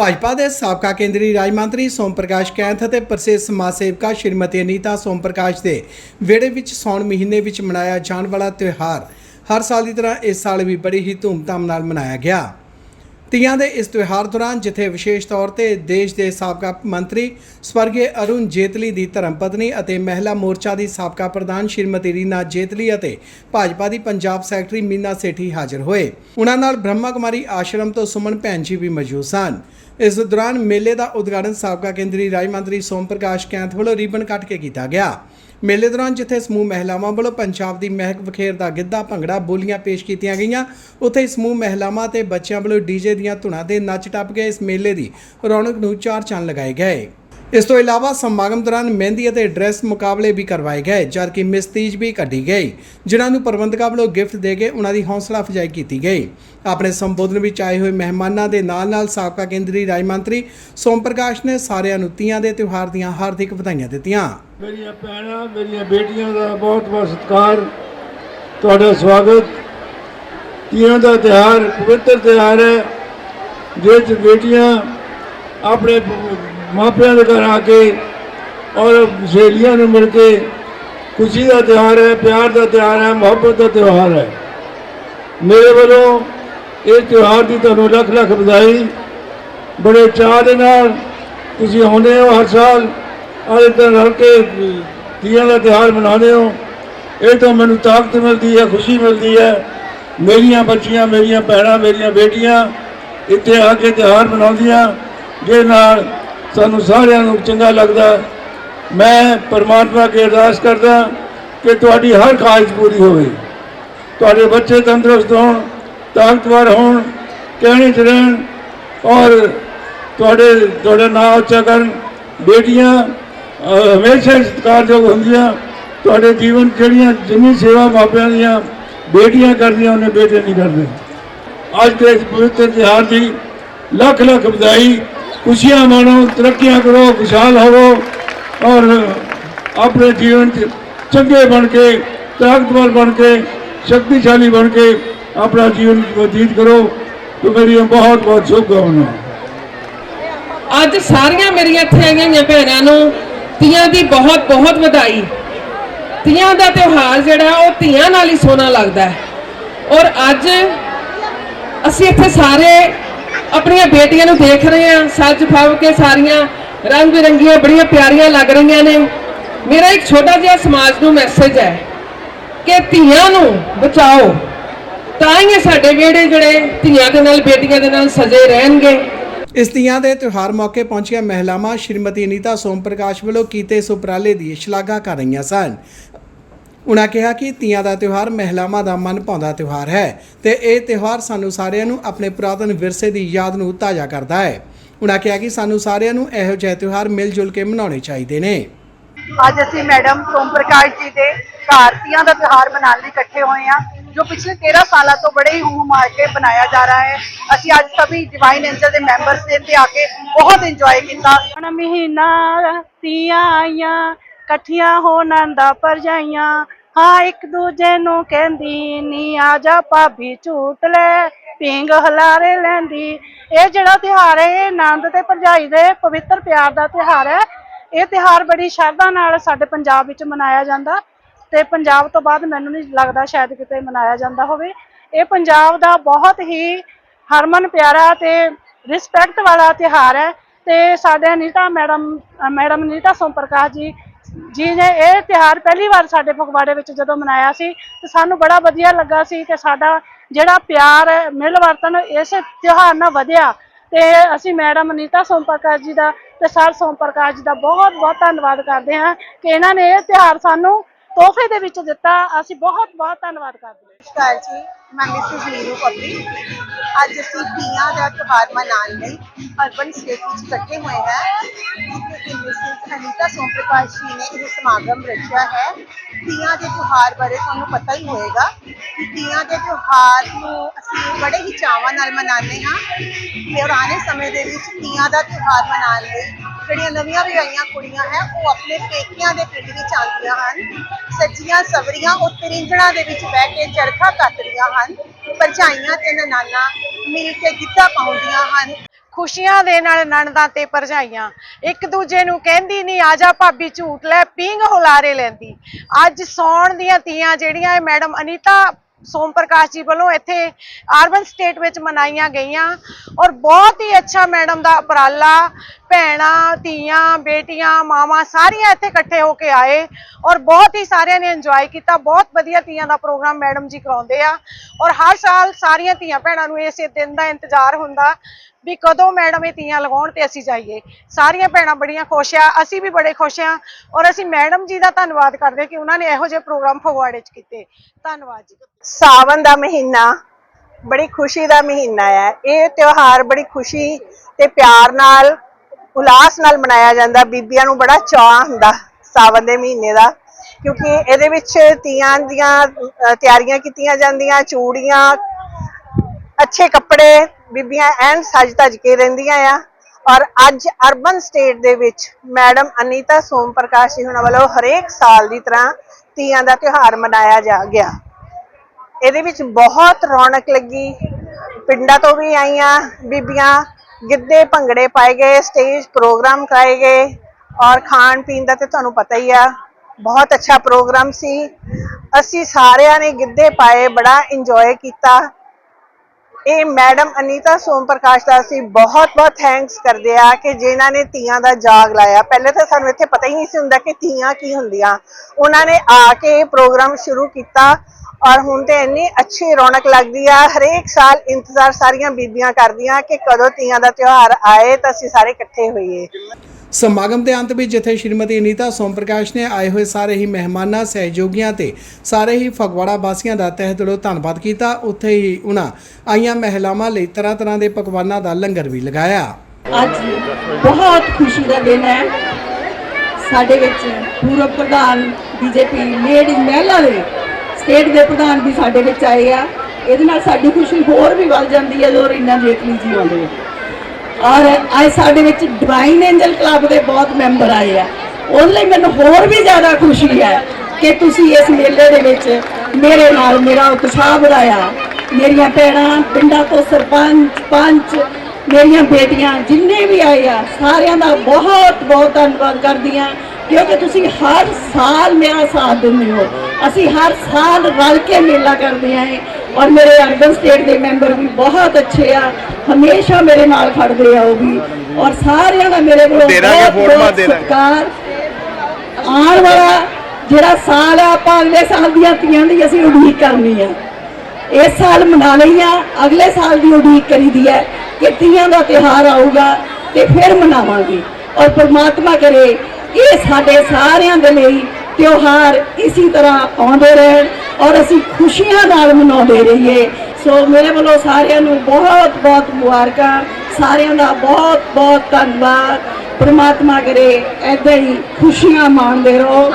ਭਾਜਪਾ ਦੇ ਸਾਬਕਾ ਕੇਂਦਰੀ ਰਾਜ ਮੰਤਰੀ ਸੋਮ ਪ੍ਰਕਾਸ਼ ਕੈਂਥ ਅਤੇ ਪ੍ਰਸਿੱਧ ਸਮਾਜ ਸੇਵਕਾ ਸ਼੍ਰੀਮਤੀ ਅਨੀਤਾ ਸੋਮ ਪ੍ਰਕਾਸ਼ ਦੇ ਵਿਹੜੇ ਵਿੱਚ ਸੌਣ ਮਹੀਨੇ ਵਿੱਚ ਮਨਾਇਆ ਜਾਣ ਵਾਲਾ ਤਿਉਹਾਰ ਹਰ ਸਾਲ ਦੀ ਤਰ੍ਹਾਂ ਇਸ ਸਾਲ ਵੀ ਬੜੀ ਹੀ ਧੂਮਧਾਮ ਨਾਲ ਮਨਾਇਆ ਗਿਆ। ਤੀਆਂ ਦੇ ਇਸ ਤਿਉਹਾਰ ਦੌਰਾਨ ਜਿੱਥੇ ਵਿਸ਼ੇਸ਼ ਤੌਰ ਤੇ ਦੇਸ਼ ਦੇ ਸਾਬਕਾ ਮੰਤਰੀ ਸਵਰਗੀ ਅਰੁਣ ਜੇਤਲੀ ਦੀ ਧਰਮ ਪਤਨੀ ਅਤੇ ਮਹਿਲਾ ਮੋਰਚਾ ਦੀ ਸਾਬਕਾ ਪ੍ਰਧਾਨ ਸ਼੍ਰੀਮਤੀ ਰੀਨਾ ਜੇਤਲੀ ਅਤੇ ਭਾਜਪਾ ਦੀ ਪੰਜਾਬ ਸੈਕਟਰੀ ਮੀਨਾ ਸੇਠੀ ਹਾਜ਼ਰ ਹੋਏ। ਉਹਨਾਂ ਨਾਲ ਬ੍ਰਹਮਾ ਕੁਮਾਰੀ ਆਸ਼ਰਮ ਤੋਂ ਸੁਮਨ ਭੈਣ ਜੀ ਵੀ ਮੌਜੂਦ ਸਨ। ਇਸ ਦੌਰਾਨ ਮੇਲੇ ਦਾ ਉਦਘਾਟਨ ਸਾਬਕਾ ਕੇਂਦਰੀ ਰਾਜ ਮੰਤਰੀ ਸੋਮ ਪ੍ਰਕਾਸ਼ ਕੈਂਥ ਵੱਲੋਂ ਰੀਬਨ ਕੱਟ ਕੇ ਕੀਤਾ ਗਿਆ। ਮੇਲੇ ਦੌਰਾਨ ਜਿੱਥੇ ਸਮੂਹ ਮਹਿਲਾਵਾਂ ਵੱਲੋਂ ਪੰਜਾਬ ਦੀ ਮਹਿਕ ਵਖੇਰ ਦਾ ਗਿੱਧਾ, ਭੰਗੜਾ, ਬੋਲੀਆਂ ਪੇਸ਼ ਕੀਤੀਆਂ ਗਈਆਂ, ਉੱਥੇ ਸਮੂਹ ਮਹਿਲਾਵਾਂ ਤੇ ਬੱਚਿਆਂ ਵੱਲੋਂ ਡੀਜੇ ਦੀਆਂ ਧੁਨਾਂ 'ਤੇ ਨੱਚ ਟੱਪ ਕੇ ਇਸ ਮੇਲੇ ਦੀ ਰੌਣਕ ਨੂੰ ਚਾਰ ਚੰਨ ਲਗਾਏ ਗਏ। ਇਸ ਤੋਂ ਇਲਾਵਾ ਸਮਾਗਮ ਦੌਰਾਨ ਮਹਿੰਦੀ ਅਤੇ ਡਰੈਸ ਮੁਕਾਬਲੇ ਵੀ ਕਰਵਾਏ ਗਏ, ਜਦਕਿ ਮਿਸਤੀਜ ਵੀ ਕੱਢੀ ਗਈ। ਜਿਨ੍ਹਾਂ ਨੂੰ ਪ੍ਰਬੰਧਕਾਂ ਵੱਲੋਂ ਗਿਫਟ ਦੇ ਕੇ ਉਹਨਾਂ ਦੀ ਹੌਸਲਾ ਅਫਜ਼ਾਈ ਕੀਤੀ ਗਈ। ਆਪਣੇ ਸੰਬੋਧਨ ਵਿੱਚ ਆਏ ਹੋਏ ਮਹਿਮਾਨਾਂ ਦੇ ਨਾਲ-ਨਾਲ ਸਾਬਕਾ ਕੇਂਦਰੀ ਰਾਜ ਮੰਤਰੀ ਸੋਮ ਪ੍ਰਕਾਸ਼ ਨੇ ਸਾਰਿਆਂ ਨੂੰ ਤੀਆਂ ਦੇ ਤਿਉਹਾਰ ਦੀਆਂ ਹਾਰਦਿਕ ਵਧਾਈਆਂ ਦਿੱਤੀਆਂ। ਮੇਰੀਆਂ ਭੈਣਾਂ, ਮੇਰੀਆਂ ਬੇਟੀਆਂ ਦਾ ਬਹੁਤ ਬਹੁਤ ਸਤਿਕਾਰ, ਤੁਹਾਡਾ ਸਵਾਗਤ। ਤੀਆਂ ਦਾ ਤਿਉਹਾਰ ਪਵਿੱਤਰ ਤਿਉਹਾਰ ਹੈ, ਜਿਸ ਬੇਟੀਆਂ ਆਪਣੇ ਮਾਪਿਆਂ ਦੇ ਘਰ ਆ ਕੇ ਔਰ ਸਹੇਲੀਆਂ ਨੂੰ ਮਿਲ ਕੇ ਖੁਸ਼ੀ ਦਾ ਤਿਉਹਾਰ ਹੈ, ਪਿਆਰ ਦਾ ਤਿਉਹਾਰ ਹੈ, ਮੁਹੱਬਤ ਦਾ ਤਿਉਹਾਰ ਹੈ। ਮੇਰੇ ਵੱਲੋਂ ਇਹ ਤਿਉਹਾਰ ਦੀ ਤੁਹਾਨੂੰ ਲੱਖ ਲੱਖ ਵਧਾਈ। ਬੜੇ ਚਾਅ ਦੇ ਨਾਲ ਤੁਸੀਂ ਆਉਂਦੇ ਹੋ ਹਰ ਸਾਲ। ਔਰ ਇਦਾਂ ਰਲ ਕੇ ਤੀਆਂ ਦਾ ਤਿਉਹਾਰ ਮਨਾਉਂਦੇ ਹੋ। ਇਹ ਤੋਂ ਮੈਨੂੰ ਤਾਕਤ ਮਿਲਦੀ ਹੈ, ਖੁਸ਼ੀ ਮਿਲਦੀ ਹੈ। ਮੇਰੀਆਂ ਬੱਚੀਆਂ, ਮੇਰੀਆਂ ਭੈਣਾਂ, ਮੇਰੀਆਂ ਬੇਟੀਆਂ ਇੱਥੇ ਆ ਕੇ ਤਿਉਹਾਰ ਮਨਾਉਂਦੀਆਂ। ਜਿਹਦੇ ਨਾਲ ਸਾਨੂੰ ਸਾਰਿਆਂ ਨੂੰ ਚੰਗਾ ਲੱਗਦਾ। ਮੈਂ ਪਰਮਾਤਮਾ ਅੱਗੇ ਅਰਦਾਸ ਕਰਦਾ ਕਿ ਤੁਹਾਡੀ ਹਰ ਖਾਹਿਸ਼ ਪੂਰੀ ਹੋਵੇ। ਤੁਹਾਡੇ ਬੱਚੇ ਤੰਦਰੁਸਤ ਹੋਣ, ਤਾਕਤਵਰ ਹੋਣ, ਕਹਿਣੇ ਚ ਰਹਿਣ ਔਰ ਤੁਹਾਡੇ, ਤੁਹਾਡਾ ਨਾਂ ਉੱਚਾ ਕਰਨ। ਬੇਟੀਆਂ ਹਮੇਸ਼ਾ ਸਤਿਕਾਰਯੋਗ ਹੁੰਦੀਆਂ। ਤੁਹਾਡੇ ਜੀਵਨ 'ਚ ਜਿਹੜੀਆਂ ਜਿੰਨੀ ਸੇਵਾ ਮਾਪਿਆਂ ਦੀਆਂ ਬੇਟੀਆਂ ਕਰਦੀਆਂ, ਉਹਨੇ ਬੇਟੇ ਨਹੀਂ ਕਰਦੇ। ਅੱਜ ਦੇ ਇਸ ਪਵਿੱਤਰ ਤਿਉਹਾਰ ਦੀ ਲੱਖ ਲੱਖ ਵਧਾਈ ਖੁਸ਼ੀਆਂ ਮਾਣੋ, ਤਰੱਕੀਆਂ ਕਰੋ, ਖੁਸ਼ਹਾਲ ਹੋਵੋ ਔਰ ਆਪਣੇ ਜੀਵਨ 'ਚ ਚੰਗੇ ਬਣ ਕੇ, ਤਾਕਤਵਰ ਬਣ ਕੇ, ਸ਼ਕਤੀਸ਼ਾਲੀ ਬਣ ਕੇ ਆਪਣਾ ਜੀਵਨ ਬਤੀਤ ਕਰੋ। ਤੇ ਮੇਰੀਆਂ ਬਹੁਤ ਬਹੁਤ ਸ਼ੁਭਕਾਮਨਾਵਾਂ। ਅੱਜ ਸਾਰੀਆਂ ਮੇਰੀਆਂ ਇੱਥੇ ਆਈਆਂ ਹੋਈਆਂ ਭੈਣਾਂ ਨੂੰ ਤੀਆਂ ਦੀ ਬਹੁਤ ਬਹੁਤ ਵਧਾਈ। ਤੀਆਂ ਦਾ ਤਿਉਹਾਰ ਜਿਹੜਾ, ਉਹ ਧੀਆਂ ਨਾਲ ਹੀ ਸੋਹਣਾ ਲੱਗਦਾ ਹੈ। ਔਰ ਅੱਜ ਅਸੀਂ ਇੱਥੇ ਸਾਰੇ ਆਪਣੀਆਂ ਬੇਟੀਆਂ ਨੂੰ ਦੇਖ ਰਹੇ ਹਾਂ, ਸੱਜ ਫੱਬ ਕੇ ਸਾਰੀਆਂ, ਰੰਗ ਬਿਰੰਗੀਆਂ, ਬੜੀਆਂ ਪਿਆਰੀਆਂ ਲੱਗ ਰਹੀਆਂ ਨੇ। ਮੇਰਾ ਇੱਕ ਛੋਟਾ ਜਿਹਾ ਸਮਾਜ ਨੂੰ ਮੈਸੇਜ ਹੈ ਕਿ ਧੀਆਂ ਨੂੰ ਬਚਾਓ। ਤਾਂ ਹੀ ਸਾਡੇ ਵਿਹੜੇ ਜਿਹੜੇ ਧੀਆਂ ਦੇ ਨਾਲ, ਬੇਟੀਆਂ ਦੇ ਨਾਲ ਸਜੇ ਰਹਿਣਗੇ। ਇਸ ਤੀਆਂ ਦੇ ਤਿਉਹਾਰ ਮੌਕੇ ਪਹੁੰਚੀਆਂ ਮਹਿਲਾਵਾਂ ਸ਼੍ਰੀਮਤੀ ਅਨੀਤਾ ਸੋਮ ਪ੍ਰਕਾਸ਼ ਵੱਲੋਂ ਕੀਤੇ ਇਸ ਉਪਰਾਲੇ ਦੀ ਸ਼ਲਾਘਾ ਕਰ ਰਹੀਆਂ ਸਨ। ਉਨ੍ਹਾਂ ਕਿਹਾ ਕਿ ਤੀਆਂ ਦਾ ਤਿਉਹਾਰ ਮਹਿਲਾਵਾਂ ਦਾ ਮਨ ਭਾਉਂਦਾ ਤਿਉਹਾਰ ਹੈ ਤੇ ਇਹ ਤਿਉਹਾਰ ਸਾਨੂੰ ਸਾਰਿਆਂ ਨੂੰ ਆਪਣੇ ਪੁਰਾਤਨ ਵਿਰਸੇ ਦੀ ਯਾਦ ਨੂੰ ਤਾਜ਼ਾ ਕਰਦਾ ਹੈ। ਉਨ੍ਹਾਂ ਕਿਹਾ ਕਿ ਸਾਨੂੰ ਸਾਰਿਆਂ ਨੂੰ ਇਹੋ ਜਿਹੇ ਤਿਉਹਾਰ ਮਿਲ ਜੁਲ ਕੇ ਮਨਾਉਣੇ ਚਾਹੀਦੇ ਨੇ। ਅੱਜ ਅਸੀਂ ਮੈਡਮ ਸੋਮ ਪ੍ਰਕਾਸ਼ ਜੀ ਦੇ ਘਰ ਤੀਆਂ ਦਾ ਤਿਉਹਾਰ ਮਨਾਉਣ ਲਈ ਇਕੱਠੇ ਹੋਏ ਹਾਂ ਜੋ ਪਿਛਲੇ 13 ਸਾਲਾਂ ਤੋਂ ਬੜੇ ਹੀ ਹੂਮ ਮਾਰ ਕੇ ਬਣਾਇਆ ਜਾ ਰਿਹਾ ਹੈ। ਅਸੀਂ ਅੱਜ ਸਭੀ ਡਿਵਾਈਨ ਐਂਜਲ ਦੇ ਮੈਂਬਰਸ ਨੇ ਇੱਥੇ ਆ ਕੇ ਬਹੁਤ ਇੰਜੋਏ ਕੀਤਾ। ਮਹੀਨਾ ਤੀਆਂ ਆਈਆਂ ਇਕੱਠੀਆਂ ਹੋ ਨੰਦਾ ਪਰਜਾਈਆਂ, ਹਾਂ ਇੱਕ ਦੂਜੇ ਨੂੰ ਕਹਿੰਦੀ, ਨੀ ਆ ਜਾ ਭਾਬੀ ਝੂਟ ਲੈ ਪਿੰਗ ਹਲਾਰੇ ਲੈਂਦੀ। ਇਹ ਜਿਹੜਾ ਤਿਉਹਾਰ ਹੈ, ਇਹ ਆਨੰਦ ਤੇ ਭਰਜਾਈ ਦੇ ਪਵਿੱਤਰ ਪਿਆਰ ਦਾ ਤਿਉਹਾਰ ਹੈ। ਇਹ ਤਿਉਹਾਰ ਬੜੀ ਸ਼ਰਧਾ ਨਾਲ ਸਾਡੇ ਪੰਜਾਬ ਵਿੱਚ ਮਨਾਇਆ ਜਾਂਦਾ ਤੇ ਪੰਜਾਬ ਤੋਂ ਬਾਅਦ ਮੈਨੂੰ ਨਹੀਂ ਲੱਗਦਾ ਸ਼ਾਇਦ ਕਿਤੇ ਮਨਾਇਆ ਜਾਂਦਾ ਹੋਵੇ। ਇਹ ਪੰਜਾਬ ਦਾ ਬਹੁਤ ਹੀ ਹਰਮਨ ਪਿਆਰਾ ਤੇ ਰਿਸਪੈਕਟ ਵਾਲਾ ਤਿਉਹਾਰ ਹੈ ਤੇ ਸਾਡੇ ਅਨੀਤਾ ਮੈਡਮ ਮੈਡਮ ਨੀਤਾ ਸੋਮ ਪ੍ਰਕਾਸ਼ ਜੀ ਜੀ ਨੇ ਇਹ ਤਿਉਹਾਰ ਪਹਿਲੀ ਵਾਰ ਸਾਡੇ ਫਗਵਾੜੇ ਵਿੱਚ ਜਦੋਂ ਮਨਾਇਆ ਸੀ ਤੇ ਸਾਨੂੰ ਬੜਾ ਵਧੀਆ ਲੱਗਾ ਸੀ ਕਿ ਸਾਡਾ ਜਿਹੜਾ ਪਿਆਰ ਹੈ, ਮਿਲ ਵਰਤਨ ਇਸ ਤਿਉਹਾਰ ਨਾਲ ਵਧਿਆ। ਤੇ ਅਸੀਂ ਮੈਡਮ ਅਨੀਤਾ ਸੋਮ ਪ੍ਰਕਾਸ਼ ਜੀ ਦਾ ਤੇ ਸਰ ਸੋਮ ਪ੍ਰਕਾਸ਼ ਜੀ ਦਾ ਬਹੁਤ ਬਹੁਤ ਧੰਨਵਾਦ ਕਰਦੇ ਹਾਂ ਕਿ ਇਹਨਾਂ ਨੇ ਇਹ ਤਿਉਹਾਰ ਸਾਨੂੰ ਤੋਹਫੇ ਦੇ ਵਿੱਚ ਦਿੱਤਾ। ਅਸੀਂ ਬਹੁਤ ਬਹੁਤ ਧੰਨਵਾਦ ਕਰਦੇ ਹਾਂ। ਨਮਸਕਾਰ ਜੀ। ਮੈਂ ਮਿਸਿਸ ਨੀਰੂ ਪੱਪੀ ਅੱਜ ਅਸੀਂ ਤੀਆਂ ਦਾ ਤਿਉਹਾਰ ਮਨਾਉਣ ਲਈ ਅਰਬਨ ਸਟੇਟ ਵਿੱਚ ਇਕੱਠੇ ਹੋਏ ਹਾਂ। ਜਿੱਥੇ ਕਿ ਮਿਸਿਸ ਅਨੀਤਾ ਸੋਮ ਪ੍ਰਕਾਸ਼ ਜੀ ਨੇ ਇਹ ਸਮਾਗਮ ਰਚਿਆ ਹੈ। ਤੀਆਂ ਦੇ ਤਿਉਹਾਰ ਬਾਰੇ ਤੁਹਾਨੂੰ ਪਤਾ ਹੀ ਹੋਏਗਾ ਕਿ ਤੀਆਂ ਦੇ ਤਿਉਹਾਰ ਨੂੰ ਅਸੀਂ ਬੜੇ ਹੀ ਚਾਵਾਂ ਨਾਲ ਮਨਾਉਂਦੇ ਹਾਂ। ਤੇ ਪੁਰਾਣੇ ਸਮੇਂ ਦੇ ਵਿੱਚ ਤੀਆਂ ਦਾ ਤਿਉਹਾਰ ਮਨਾਉਣ ਲਈ ਜਿਹੜੀਆਂ ਨਵੀਆਂ ਵਿਆਹੀਆਂ ਕੁੜੀਆਂ ਹੈ, ਉਹ ਆਪਣੇ ਪੇਕਿਆਂ ਦੇ ਪਿੰਡ ਵਿੱਚ ਆਉਂਦੀਆਂ ਹਨ। ਸੱਜੀਆਂ ਸਵਰੀਆਂ ਉਹ ਤਰਿੰਜਣਾ ਦੇ ਵਿੱਚ ਬਹਿ ਕੇ ਚਰਖਾ ਕੱਤਦੀਆਂ ਹਨ। ਭਰਜਾਈਆਂ ਤੇ ਨਨਾਨਾ ਮਿਲ ਕੇ ਗਿੱਧਾ ਪਾਉਂਦੀਆਂ ਹਨ। ਖੁਸ਼ੀਆਂ ਦੇ ਨਾਲ ਨਣਦਾਂ ਤੇ ਭਰਜਾਈਆਂ, ਇੱਕ ਦੂਜੇ ਨੂੰ ਕਹਿੰਦੀ ਨਹੀਂ ਆ ਜਾ ਭਾਬੀ ਝੂਟ ਲੈ ਪੀਂਗ ਹੁਲਾਰੇ ਲੈਂਦੀ। ਅੱਜ ਸੌਣ ਦੀਆਂ ਤੀਆਂ ਜਿਹੜੀਆਂ ਇਹ ਮੈਡਮ ਅਨੀਤਾ ਸੋਮ ਪ੍ਰਕਾਸ਼ ਜੀ ਵੱਲੋਂ ਇੱਥੇ ਅਰਬਨ ਸਟੇਟ ਵਿੱਚ ਮਨਾਈਆਂ ਗਈਆਂ ਔਰ ਬਹੁਤ ਹੀ ਅੱਛਾ ਮੈਡਮ ਦਾ ਉਪਰਾਲਾ ਭੈਣਾਂ, ਧੀਆਂ, ਬੇਟੀਆਂ, ਮਾਵਾਂ ਸਾਰੀਆਂ ਇੱਥੇ ਇਕੱਠੇ ਹੋ ਕੇ ਆਏ ਔਰ ਬਹੁਤ ਹੀ ਸਾਰਿਆਂ ਨੇ ਇੰਜੋਏ ਕੀਤਾ। ਬਹੁਤ ਵਧੀਆ ਤੀਆਂ ਦਾ ਪ੍ਰੋਗਰਾਮ ਮੈਡਮ ਜੀ ਕਰਾਉਂਦੇ ਆ ਔਰ ਹਰ ਸਾਲ ਸਾਰੀਆਂ ਧੀਆਂ ਭੈਣਾਂ ਨੂੰ ਇਸੇ ਦਿਨ ਦਾ ਇੰਤਜ਼ਾਰ ਹੁੰਦਾ ਵੀ ਕਦੋਂ ਮੈਡਮ ਇਹ ਤੀਆਂ ਲਗਾਉਣ ਤੇ ਅਸੀਂ ਜਾਈਏ। ਸਾਰੀਆਂ ਭੈਣਾਂ ਬੜੀਆਂ ਖੁਸ਼ ਆ, ਅਸੀਂ ਵੀ ਬੜੇ ਖੁਸ਼ ਆ ਔਰ ਅਸੀਂ ਮੈਡਮ ਜੀ ਦਾ ਧੰਨਵਾਦ ਕਰਦੇ ਕਿ ਉਹਨਾਂ ਨੇ ਇਹੋ ਜਿਹੇ ਪ੍ਰੋਗਰਾਮ ਫਗਵਾੜੇ 'ਚ ਕੀਤੇ। ਧੰਨਵਾਦ ਜੀ। ਸਾਵਨ ਦਾ ਮਹੀਨਾ ਬੜੀ ਖੁਸ਼ੀ ਦਾ ਮਹੀਨਾ ਹੈ ਇਹ ਤਿਉਹਾਰ ਬੜੀ ਖੁਸ਼ੀ ਤੇ ਪਿਆਰ ਨਾਲ ਉਲਾਸ ਨਾਲ ਮਨਾਇਆ ਜਾਂਦਾ, ਬੀਬੀਆਂ ਨੂੰ ਬੜਾ ਚਾਅ ਹੁੰਦਾ ਸਾਵਨ ਦੇ ਮਹੀਨੇ ਦਾ, ਕਿਉਂਕਿ ਇਹਦੇ ਵਿੱਚ ਤੀਆਂ ਦੀਆਂ ਤਿਆਰੀਆਂ ਕੀਤੀਆਂ ਜਾਂਦੀਆਂ, ਚੂੜੀਆਂ, ਅੱਛੇ ਕੱਪੜੇ, ਬੀਬੀਆਂ ਐਨ ਸਜ ਧਜ ਕੇ ਰਹਿੰਦੀਆਂ ਆ। ਔਰ ਅੱਜ ਅਰਬਨ ਸਟੇਟ ਦੇ ਵਿੱਚ ਮੈਡਮ ਅਨੀਤਾ ਸੋਮ ਪ੍ਰਕਾਸ਼ ਜੀ ਹੁਣਾਂ ਵੱਲੋਂ ਹਰੇਕ ਸਾਲ ਦੀ ਤਰ੍ਹਾਂ ਤੀਆਂ ਦਾ ਤਿਉਹਾਰ ਮਨਾਇਆ ਜਾ ਗਿਆ। ਇਹਦੇ ਵਿੱਚ ਬਹੁਤ ਰੌਣਕ ਲੱਗੀ, ਪਿੰਡਾਂ ਤੋਂ ਵੀ ਆਈਆਂ ਬੀਬੀਆਂ ਗਿੱਧੇ ਭੰਗੜੇ ਪਾਏ ਗਏ ਸਟੇਜ ਪ੍ਰੋਗਰਾਮ ਕਰਾਏ ਗਏ ਔਰ ਖਾਣ ਪੀਣ ਦਾ ਤੇ ਤੁਹਾਨੂੰ ਪਤਾ ਹੀ ਆ, ਬਹੁਤ ਅੱਛਾ ਪ੍ਰੋਗਰਾਮ ਸੀ। ਅਸੀਂ ਸਾਰਿਆਂ ਨੇ ਗਿੱਧੇ ਪਾਏ, ਬੜਾ ਇੰਜੋਏ ਕੀਤਾ। ਇਹ ਮੈਡਮ ਅਨੀਤਾ ਸੋਮ ਪ੍ਰਕਾਸ਼ ਦਾ ਅਸੀਂ ਬਹੁਤ ਬਹੁਤ ਥੈਂਕਸ ਕਰਦੇ ਆ ਕਿ ਜਿਨ੍ਹਾਂ ਨੇ ਧੀਆਂ ਦਾ ਜਾਗ ਲਾਇਆ। ਪਹਿਲੇ ਤਾਂ ਸਾਨੂੰ ਇੱਥੇ ਪਤਾ ਹੀ ਨਹੀਂ ਸੀ ਹੁੰਦਾ ਕਿ ਧੀਆਂ ਕੀ ਹੁੰਦੀਆਂ। ਉਹਨਾਂ ਨੇ ਆ ਕੇ ਇਹ ਪ੍ਰੋਗਰਾਮ ਸ਼ੁਰੂ ਕੀਤਾ ਔਰ ਹੁਣ ਤੇ ਇੰਨੀ ਅੱਛੀ ਰੌਣਕ ਲੱਗਦੀ ਆ ਹਰੇਕ ਸਾਲ ਇੰਤਜ਼ਾਰ ਸਾਰੀਆਂ ਬੀਬੀਆਂ ਕਰਦੀਆਂ ਕਿ ਕਦੋਂ ਤੀਆਂ ਦਾ ਤਿਉਹਾਰ ਆਏ ਤਾਂ ਅਸੀਂ ਸਾਰੇ ਇਕੱਠੇ ਹੋਈਏ। ਸਮਾਗਮ ਦੇ ਅੰਤ ਵਿੱਚ ਜਿੱਥੇ ਸ਼੍ਰੀਮਤੀ ਅਨੀਤਾ ਸੋਮ ਪ੍ਰਕਾਸ਼ ਨੇ ਆਏ ਹੋਏ ਸਾਰੇ ਹੀ ਮਹਿਮਾਨਾਂ ਸਹਿਯੋਗੀਆਂ ਤੇ ਸਾਰੇ ਹੀ ਫਗਵਾੜਾ ਵਾਸੀਆਂ ਦਾ ਤਹਿ ਦਿਲੋਂ ਧੰਨਵਾਦ ਕੀਤਾ ਉੱਥੇ ਹੀ ਉਹਨਾਂ ਆਈਆਂ ਮਹਿਲਾਵਾਂ ਲਈ ਤਰ੍ਹਾਂ ਤਰ੍ਹਾਂ ਦੇ ਪਕਵਾਨਾਂ ਦਾ ਲੰਗਰ ਵੀ ਲਗਾਇਆ। ਅੱਜ ਬਹੁਤ ਖੁਸ਼ੀ ਦਾ ਦਿਨ ਹੈ। ਸਾਡੇ ਵਿੱਚ ਪੂਰਵ ਪ੍ਰਧਾਨ ਬੀਜੇਪੀ ਲੇਡੀ ਮਹਿਲਾ ਦੇ ਸਟੇਟ ਦੇ ਪ੍ਰਧਾਨ ਵੀ ਸਾਡੇ ਵਿੱਚ ਆਏ ਆ। ਇਹਦੇ ਨਾਲ ਸਾਡੀ ਖੁਸ਼ੀ ਹੋਰ ਵੀ ਵੱਧ ਜਾਂਦੀ ਹੈ ਜਦੋਂ ਰੀਨਾ ਜੇਤਲੀ ਜੀ ਆਉਂਦੇ ਔਰ ਅੱਜ ਸਾਡੇ ਵਿੱਚ ਡਿਵਾਈਨ ਐਂਜਲ ਕਲੱਬ ਦੇ ਬਹੁਤ ਮੈਂਬਰ ਆਏ ਆ। ਉਹਦੇ ਲਈ ਮੈਨੂੰ ਹੋਰ ਵੀ ਜ਼ਿਆਦਾ ਖੁਸ਼ੀ ਹੈ ਕਿ ਤੁਸੀਂ ਇਸ ਮੇਲੇ ਦੇ ਵਿੱਚ ਮੇਰੇ ਨਾਲ ਮੇਰਾ ਉਤਸ਼ਾਹ ਵਧਾਇਆ। ਮੇਰੀਆਂ ਭੈਣਾਂ, ਪਿੰਡਾਂ ਤੋਂ ਸਰਪੰਚ, ਪੰਚ, ਮੇਰੀਆਂ ਬੇਟੀਆਂ ਜਿੰਨੇ ਵੀ ਆਏ ਆ, ਸਾਰਿਆਂ ਦਾ ਬਹੁਤ ਬਹੁਤ ਧੰਨਵਾਦ ਕਰਦੀ ਹਾਂ। ਕਿਉਂਕਿ ਤੁਸੀਂ ਹਰ ਸਾਲ ਮੇਰਾ ਸਾਥ ਦਿੰਦੇ ਹੋ। ਅਸੀਂ ਹਰ ਸਾਲ ਰਲ ਕੇ ਮੇਲਾ ਕਰਦੇ ਆਂ ਔਰ ਮੇਰੇ ਅਰਬਨ ਸਟੇਟ ਦੇ ਮੈਂਬਰ ਵੀ ਬਹੁਤ ਅੱਛੇ ਆ। ਹਮੇਸ਼ਾ ਮੇਰੇ ਨਾਲ ਖੜਦੇ ਆ ਉਹ ਵੀ। ਔਰ ਸਾਰਿਆਂ ਦਾ ਮੇਰੇ ਵੱਲੋਂ ਬਹੁਤ ਬਹੁਤ ਸਤਿਕਾਰ। ਆਉਣ ਵਾਲਾ ਜਿਹੜਾ ਸਾਲ ਆ ਆਪਾਂ ਅਗਲੇ ਸਾਲ ਦੀਆਂ ਤੀਆਂ ਦੀ ਅਸੀਂ ਉਡੀਕ ਕਰਨੀ ਆ। ਇਸ ਸਾਲ ਮਨਾ ਲਈ ਆ ਅਗਲੇ ਸਾਲ ਦੀ ਉਡੀਕ ਕਰੀਦੀ ਹੈ ਕਿ ਤੀਆਂ ਦਾ ਤਿਉਹਾਰ ਆਊਗਾ ਤੇ ਫਿਰ ਮਨਾਵਾਂਗੇ। ਔਰ ਪ੍ਰਮਾਤਮਾ ਕਰੇ ਇਹ ਸਾਡੇ ਸਾਰਿਆਂ ਦੇ ਲਈ ਤਿਉਹਾਰ ਇਸੇ ਤਰ੍ਹਾਂ ਆਉਂਦੇ ਰਹਿਣ ਔਰ ਅਸੀਂ ਖੁਸ਼ੀਆਂ ਨਾਲ ਮਨਾਉਂਦੇ ਰਹੀਏ। ਸੋ ਮੇਰੇ ਵੱਲੋਂ ਸਾਰਿਆਂ ਨੂੰ ਬਹੁਤ ਬਹੁਤ ਮੁਬਾਰਕਾਂ। ਸਾਰਿਆਂ ਦਾ ਬਹੁਤ ਬਹੁਤ ਧੰਨਵਾਦ। ਪ੍ਰਮਾਤਮਾ ਕਰੇ ਏਦਾਂ ਹੀ ਖੁਸ਼ੀਆਂ ਮਾਣਦੇ ਰਹੋ।